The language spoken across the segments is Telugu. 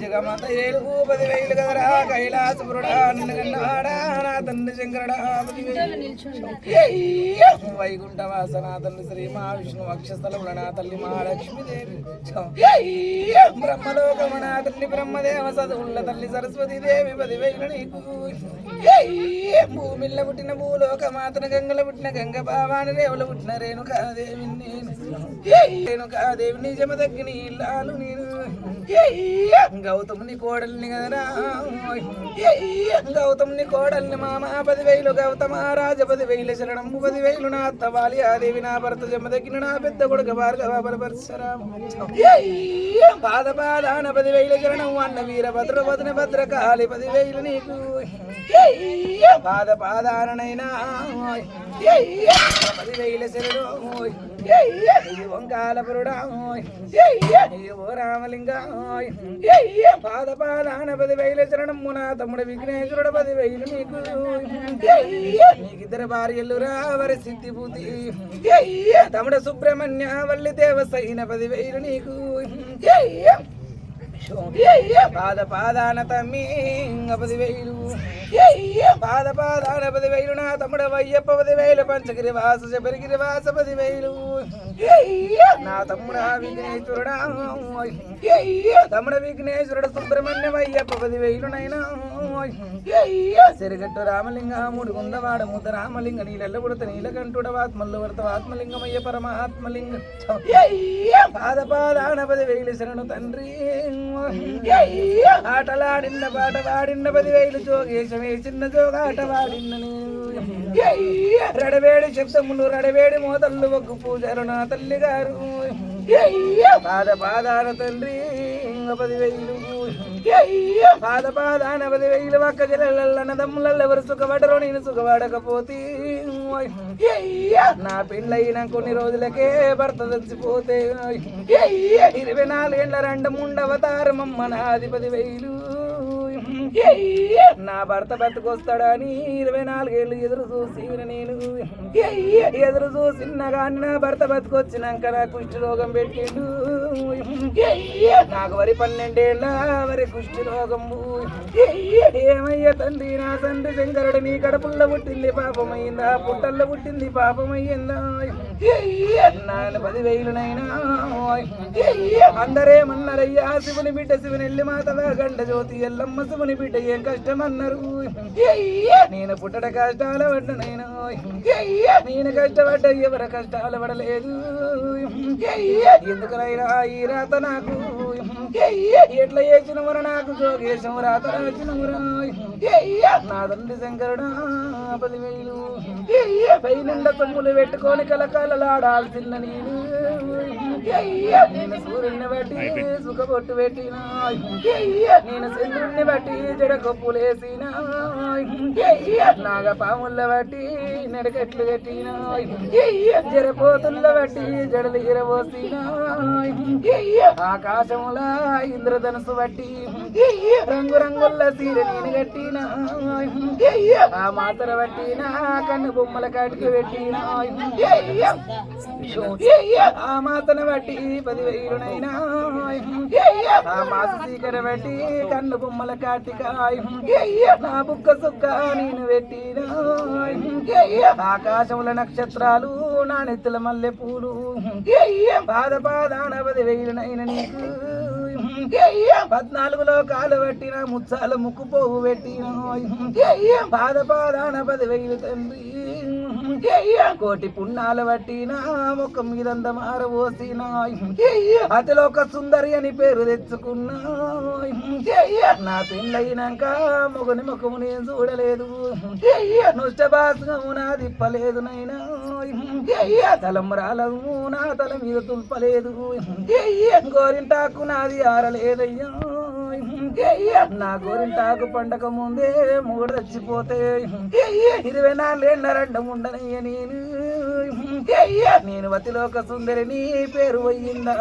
జగమాత ఏలుగు పదివేలు కదరా కైలాసపురుడా నిన్ను నా తండ్రి వైకుంఠ వాసన శ్రీ మహావిష్ణు అక్షస్థలముల నా తల్లి మహాలక్ష్మీదేవి బ్రహ్మలోకమున తల్లి బ్రహ్మదేవ సదువుల తల్లి సరస్వతి దేవి పదివేలు నీకు భూమిల్ల పుట్టిన భూలోక మాతన గంగల పుట్టిన గంగ భావాని రేవుల పుట్టిన రేణుకాదేవి నేను రేణుకాదేవి నిజమ తగ్గిన ఇల్లాలు నేను. గౌతముని కోడల్ని కదరా? గౌతముని కోడల్ని మామ పదివేలు గౌతమ రాజ పదివేలు శరణం పదివేలు నా అత్త వాలి ఆదేవి నా భర్త జమ నా పెద్ద కొడుక భార్గవ పరపరశరామ పాద పాదాన పదివేలు శరణం అన్న వీర భద్ర భద్ర భద్రకాళి పదివేలు నీకు. పాద పాదానైనా పదివేల శరణం. ఓంకాలపురుడా ఓ రామలింగ. పాద పాదాన పదివేల శరణము నా తమ్ముడు విఘ్నేశ్వరుడు పది వేలు నీకు నీకిద్దరు భార్యలు రావరి సిద్ధిభూతి. తమ్ముడు సుబ్రహ్మణ్య వల్లి దేవసైన పది వేలు నీకు. పాద పాదాన తమ్మి పదివేలు పాద పాదాన పదివేలు నా తమ్ముడు వయ్యప్ప పదివేలు పంచగిరి వాస శబరిగిరి వాస పదివేలు. నా తమ్ముడు విఘ్నేశ్వరుడా తమ్ముడు విఘ్నేశ్వరుడు సుబ్రహ్మణ్యం అయ్యప్ప పదివేలు నైనా. సిరిగట్టు రామలింగ మూడు గుందవాడ ముద్ద రామలింగ నీళ్ళ పుడత నీలకంఠుడ ఆత్మల్లో వడత ఆత్మలింగమయ్య పరమాత్మలింగ. పాద పాదాన పదివేలు శరణు తండ్రి. ఆటలాడిన పాట వాడిన పదివేలు జోగేశమే చిన్న జోగాట వాడిన రడవేడి శబ్దములు రడవేడి మోతల్లు ఒగ్గు పూజలు నా తల్లి గారు పాద పాదాన తండ్రి పదివేలు. పాద పాదాన పదివేలు ఒక్క జలల్ల దమ్ములల్ల ఎవరు సుఖపడరు నేను సుఖపడకపోతే నా పెళ్ళైన కొన్ని రోజులకే భర్త చచ్చిపోతే ఇరవై నాలుగేళ్ళ రెండు ముండవతారమమ్మ నాది వేలు. నా భర్త బతుకొస్తాడని ఇరవై నాలుగేళ్ళు ఎదురు చూసి నేను. ఎదురు చూసిన కానీ నా భర్త బతుకొచ్చినాక నా కుష్టి రోగం పెట్టిండు. నాకు వరి పన్నెండేళ్ళ వరి కుష్టి రోగం ఏమయ్య తండ్రి నా తండ్రి శంకరుడు నీ కడుపుల్లో పుట్టింది పాపమైందా? పుట్టల్లో పుట్టింది పాపమయ్యిందా నాన్న పదివేలునైనా? అందరేమన్నారయ్యా శివుని బిడ్డ శివుని ఎల్లి మాతవా గండ జ్యోతి ఎల్లమ్మ శివుని బిడ్డ ఏం కష్టమన్నారు? నేను పుట్టడ కష్టాల పడ్డనైనా నేను కష్టపడ్డ ఎవరి కష్టాలు పడలేదు? ఎందుకనైనా ఈ రాత నాకు? ఎట్లా చేసినవర నాకు? జోగేశం రాత రాసినవరా నా తండ్రి శంకరుడా పదివేలు. పైనుండ తమ్ములు పెట్టుకొని కలకాలలాడాల్సిన నేను. నేను సూర్యుడిని బట్టి సుఖబొట్టు పెట్టినా. నేను చంద్రుడిని బట్టి జడ కొప్పులేసిన నాగ పాముల బట్టి నడకట్లు కట్టినా జరపోతుల్లో బట్టి జడలు ఇరబోసిన ఆకాశముల ఇంద్రధనుసు బట్టి రంగు రంగుల సీర నేను కట్టిన. ఆ మాతర పట్టిన కన్ను బొమ్మల కాటికి పెట్టిన. ఆ మాతను బట్టి పదివేలునైనా. ఆ మాస సీకర బట్టి కన్ను బొమ్మల కాటిక. నా బుక్క సుక్క నేను పెట్టిన. ఆకాశముల నక్షత్రాలు నా నెత్తుల మల్లె పూలు పాద పాదాన పదివేలునైన నీకు. పద్నాలుగులో కాలు పెట్టిన ముచ్చాల ముక్కు పోగు పెట్టిన. పాద పాదాన పదివేలు తండ్రి. కోటి పుణ్యాలు పట్టిన. ముఖ మీదంత మారబోసిన అతిలో ఒక సుందరి అని పేరు తెచ్చుకున్నా. నా పెళ్ళయినాక మొగని ముఖము నేను చూడలేదు. నుష్టభాసము నా తిప్పలేదు నైనా. తలంబరాలము నా తల మీద తుల్పలేదు. గోరింటాకు నాది ఆరలేదయ్యా. నా గోరింటాకు పండక ముందే మూడు చచ్చిపోతే ఇరవై నాలుగేళ్ళ రెండు ఉండనయ్య నేను. నేను వతిలోక సుందరి నీ పేరు పోయిందా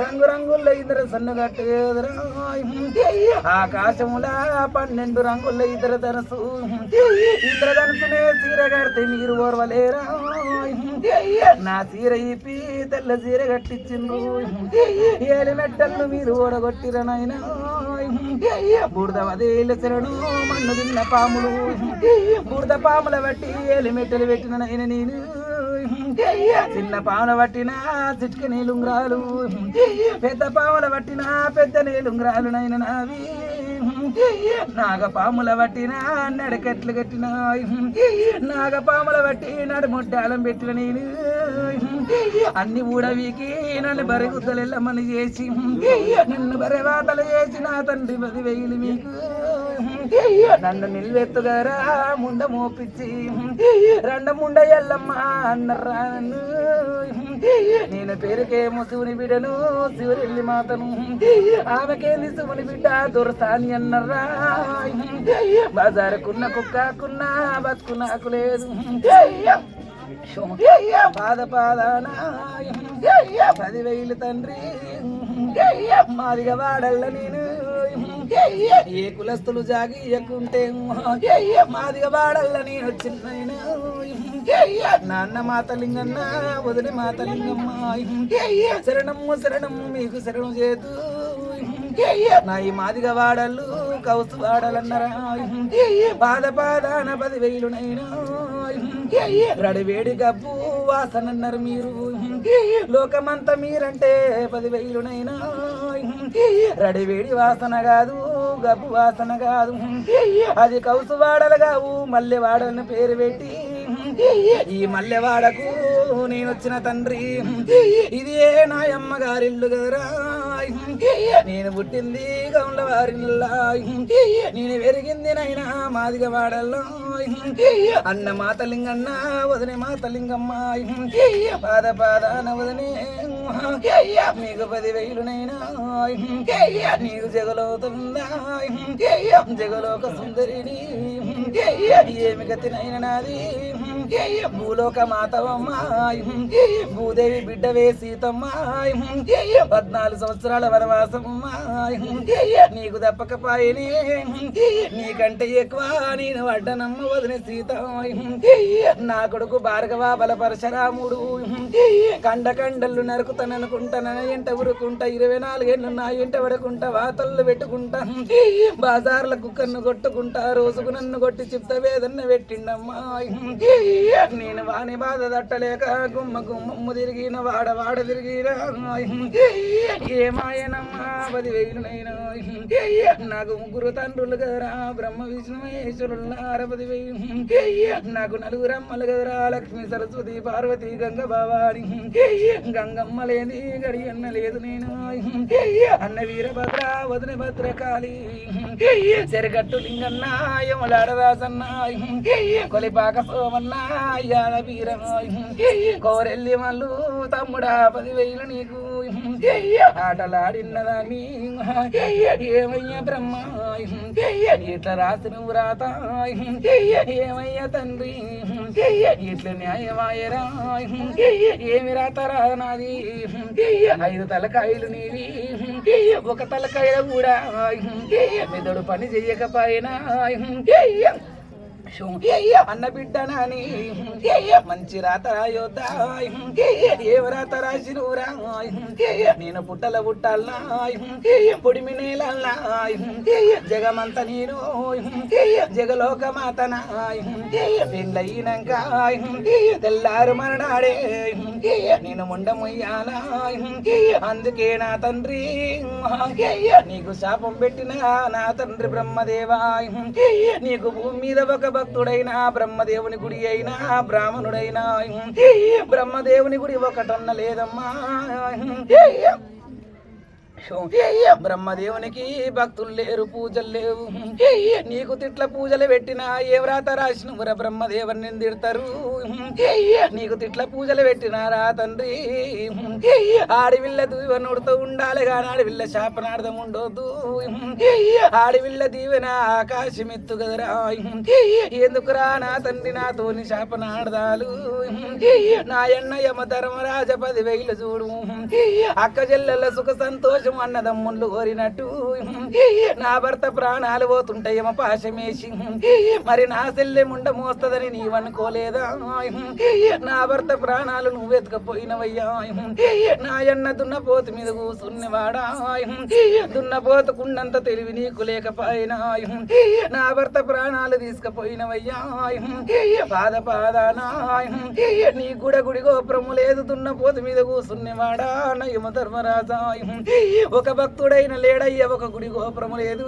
రంగు రంగుల ఇద్దరు సన్నగట్టేదరా ఆకాశములా పన్నెండు రంగుల ఇద్దరు ధనసు. ఇంద్రధనుసునే చీర కడితే మీరు ఓర్వలేరా? నా చీర ఇప్పి తెల్ల చీర కట్టించిండ్రు ఏలి మెట్టలను మీరు ఓడగొట్టిర నాయనా బురద వదేళ్ళ మన్ను తిన్న పాములు బురద పాముల బట్టి ఏలి మెట్టలు పెట్టిన నాయన నేను చిన్న పాముల పట్టిన చిట్క నీలుంగ్రాలు పెద్ద పాముల పట్టిన పెద్ద నీలుంగ్రాలు నైన నావి నాగపాముల పట్టిన నడకట్లు కట్టిన నాగపాముల పట్టి నడుముడ్డాలం పెట్టిన నేను. అన్ని ఊడవికి నన్ను బరిగుద్దలెల్లమని చేసి నన్ను బరవాతలు చేసి నా తండ్రి పది వెయ్యిలు మీకు. నన్ను నిల్వెత్తుగారా ముండ మోపించి రెండ ముండ ఎల్లమ్మ అన్నరా నేను పేరుకేమో శివుని బిడ్డను శివరెల్లి మాతను. ఆమెకేంది శివుని బిడ్డ దొరసాని అన్నరా బజారుకున్న కుక్కకున్న బతుకు నాకు లేదు. పాద పాదాన పదివేలు తండ్రి. మాదిగా వాడల్ల నేను. ఏ కులస్తులు జాగి ఎక్కుంటే మాదిగా వాడల్ల నేను. చిన్న నాన్న మాతలింగన్న వదిలి మాతలింగమ్మ. శరణము శరణము మీకు శరణం చేతు. నా ఈ మాదిగ వాడలు కౌసు వాడలన్నరా. పాద పాదాన పది వేలునైనా రడివేడి గబ్బు వాసనన్నారు మీరు. లోకమంతా మీరంటే పది వేలునైనా రడివేడి వాసన కాదు గబ్బు వాసన కాదు. అది కౌసు వాడలు కావు పేరు పెట్టి. ఈ మల్లెవాడకు నేను వచ్చిన తండ్రి. ఇది ఏ నాయమ్మ గారిల్లు కదరా. నేను పుట్టింది గౌండ్ల వారిల్లా నేను పెరిగింది నైనా మాదిగ వాడల్లో అన్న మాతలింగన్న వదిన మాతలింగమ్మ. పాద పాదాన వదినే. మీకు పది వేలునైనా నీకు జగలోతుందా జగలోక సుందరిని. ఏమి గతినైన నాది? భూలోక మాతవమ్మ భూదేవి బిడ్డవే సీతమ్మ పద్నాలుగు సంవత్సరాల వనవాసమ్మ నీకు తప్పకపాయనే నీకంటే ఎక్కువ నేను వడ్డనమ్మ వదిన సీత నా కొడుకు భార్గవ బలపరశరాముడు కండ కండలు నరుకుతాననుకుంటానని ఎంట ఉరుకుంటా ఇరవై నాలుగేళ్ళు నా ఎంట పడకుంటా వాతళ్ళు పెట్టుకుంటా బాజార్ల కుక్కర్ను కొట్టుకుంటా రోజుకు నన్ను కొట్టి చిప్త వేదన్న పెట్టిండమ్మా నేను వాని బాధ తట్టలేక గుమ్మ గుమ్మమ్ము తిరిగిన వాడ వాడ తిరిగిన ఏమాయనమ్మా పది వేలునైనా నాకు ముగ్గురు తండ్రులు కదరా బ్రహ్మ విష్ణు మహేశ్వరులు పది వేలు. నాకు నలుగురు అమ్మలు కదరా లక్ష్మి సరస్వతి పార్వతి గంగ భవాని. గంగమ్మ లేని గడి అన్న లేదు నేను. అన్న వీరభద్ర వదిన భద్రకాళి. చెరగట్టు లింగన్న యమలాడదాసన్న కొలిపాక సోమన్నా అయ్యాల వీర కోరెల్లి మళ్ళు తమ్ముడా పదివేలు నీకు. ఆటలాడిన్నదాన్ని ఏమయ్యా బ్రహ్మ ఇట్లా రాసిన వ్రాత ఏమయ్యా తండ్రి. ఇట్లా న్యాయమాయరా ఏమి రాతరా నాది. ఐదు తలకాయలు నీవి. ఒక తలకాయ కూడా. మెదడు పని చెయ్యకపోయినా అన్న బిడ్డ నాని మంచి రాత రాయోద్దా ఏ రాత రాసినవురా నేను పుట్టల పుట్టాలనా పొడిమి నేలన్నా జగమంత నేను జగలోక మాతనా పెళ్ళయినాక తెల్లారు మరణాడే నేను ముండమయ్యాలా అందుకే నా తండ్రి నీకు శాపం పెట్టిన నా తండ్రి బ్రహ్మదేవా నీకు భూమి మీద ఒక భక్తుడైన బ్రహ్మదేవుని గుడి అయినా బ్రాహ్మణుడైనా. బ్రహ్మదేవుని గుడి ఒకటన్న లేదమ్మా. బ్రహ్మదేవునికి భక్తులు లేరు పూజలు లేవు. నీకు తిట్ల పూజలు పెట్టినా ఏ వ్రాత రాసిన బ్రహ్మదేవుని తిడతారు నీకు తిట్ల పూజలు పెట్టినారా తండ్రి. ఆడివిల్ల దీవెనుడుతూ ఉండాలి కానీ ఆడివిల్ల శాపనార్థం ఉండొద్దు. ఆడివిల్ల దీవెన ఆకాశం ఎత్తు కదరా ఎందుకురా నా తండ్రి నాతోని శాపనార్థాలు? నా ఎన్న యమ ధర్మరాజ పది వేలు చూడు అక్క చెల్లెల సుఖ సంతోషం అన్నదమ్ముళ్ళు కోరినట్టు. నా భర్త ప్రాణాలు పోతుంటాయి పాశమేసి. మరి నా చెల్లె ముండ మోస్తుందని నీవనుకోలేదా? నా భర్త ప్రాణాలు నువ్వు ఎత్తుకపోయినవయ్యా నా ఎన్న దున్నపోతు మీద కూసున్నవాడా? దున్నపోతుకున్నంత తెలివి నీకు లేకపోయినా. నా భర్త ప్రాణాలు తీసుకుపోయినవయ్యా. పాద పాదానా. నీ గుడ గుడి గోపురము లేదు దున్నపోతు మీద కూసున్నవాడా? నయమ ధర్మరాజా. ఒక భక్తుడైన లేడయ్య ఒక గుడి గోపురము లేదు.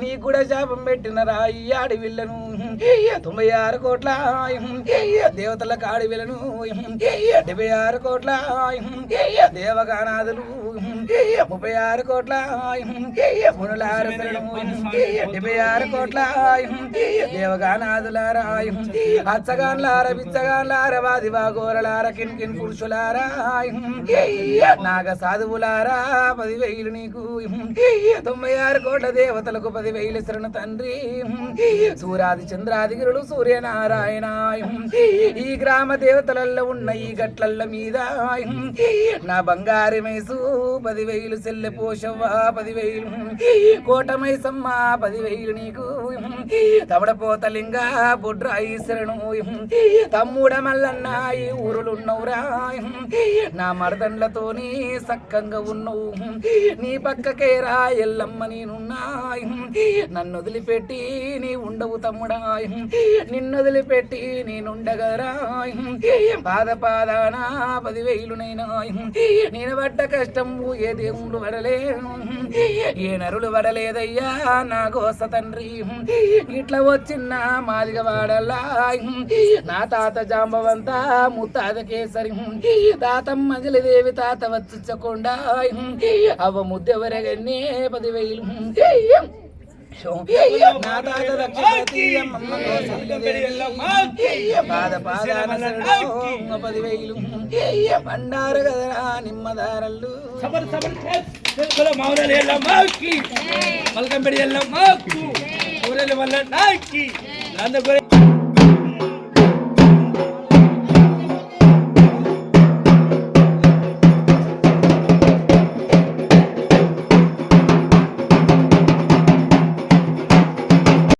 నీ కూడా శాపం పెట్టినరా ఈ ఆడి విల్లను. తొంభై ఆరు కోట్ల దేవతల కాడివెలను డెబ్బై ఆరు కోట్ల దేవగానాథులు ముప్పై ఆరు కోట్ల మునుల డెబ్బై ఆరు కోట్ల దేవగానాదులారా అచ్చగాన్లార బిచ్చగాన్లార వాది గోరలార కిన్ కిన్ పురుషులారా నాగ సాధువులారా పదివేలు నీకు తొంభై ఆరు కోట్ల దేవతలకు పదివేలు శరణ తండ్రి సూరాది చంద్రాదిగిరుడు సూర్యనారాయణ ఈ గ్రామ దేవతలలో ఉన్న ఈ గట్లల్ల మీద నా బంగారు మైసు పదివేలు సెల్లె పోషవ్వ పదివేలు. కోటమైసమ్మ పదివేలు నీకు. తమడపోతలింగ బుడ్రాయి ఈశ్వరను తమ్ముడ మల్లన్న ఈ ఊరులున్నవురా. నా మరదండ్లతోని సక్కంగా ఉన్నవు. నీ పక్కకే రా ఎల్లమ్మ నేనున్నా నన్ను వదిలిపెట్టి నీ ఉండవు తమ్ముడ. నిన్ను వదిలిపెట్టి నేనుండగరా పాద పాదాన పదివేలునైనా నేను పడ్డ కష్టము ఏ దేవుళ్ళు పడలే ఏ నరులు పడలేదయ్యా నా గోస తండ్రి. ఇట్లా వచ్చిన మాదిగ వాడల్లా నా తాత జాంబవంతా ముత్తాత కేసరి. తాతమ్మ దేవి తాత వచ్చకుండా అవ్వ ముద్దెవరగన్నే పదివేలు. నా తాత దక్షిణాతి అమ్మమ్మ పాద పాదాన శరణు పదివేలు బండారు కదరా నిమ్మదారల్లు సబర్ సబర్ చలో మామూలు ఎల్లమ్మకి మల్కంపేడి